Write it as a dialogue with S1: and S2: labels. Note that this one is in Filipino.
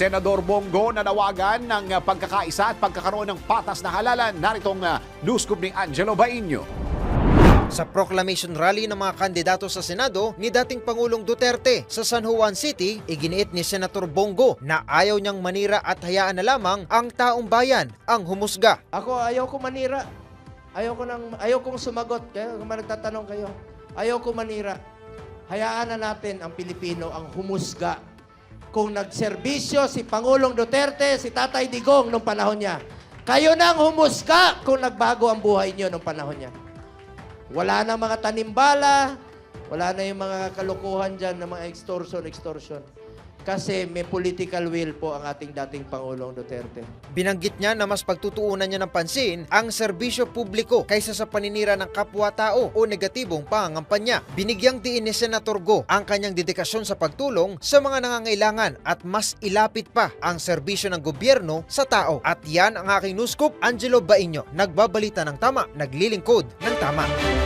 S1: Senador Bongo nanawagan ng ah, pagkakaisa at pagkakaroon ng patas na halalan. Naritong uh, news scoop ni Angelo Bainyo.
S2: Sa proclamation rally ng mga kandidato sa Senado ni dating Pangulong Duterte sa San Juan City, iginiit ni Senator Bongo na ayaw niyang manira at hayaan na lamang ang taong bayan ang humusga.
S3: Ako, ayaw ko manira. Ayaw ko nang, ayaw kong sumagot. Kaya kung nagtatanong kayo, ayaw ko manira. Hayaan na natin ang Pilipino ang humusga. Kung nagserbisyo si Pangulong Duterte, si Tatay Digong nung panahon niya, kayo nang humusga kung nagbago ang buhay niyo nung panahon niya. Wala na mga tanimbala, wala na yung mga kalukuhan dyan ng mga extortion, extortion. Kasi may political will po ang ating dating Pangulong Duterte.
S2: Binanggit niya na mas pagtutuunan niya ng pansin ang serbisyo publiko kaysa sa paninira ng kapwa-tao o negatibong pangangampanya. Binigyang diin ni Senator Go ang kanyang dedikasyon sa pagtulong sa mga nangangailangan at mas ilapit pa ang serbisyo ng gobyerno sa tao. At yan ang aking news scoop, Angelo Bainyo, nagbabalita ng tama, naglilingkod ng tama.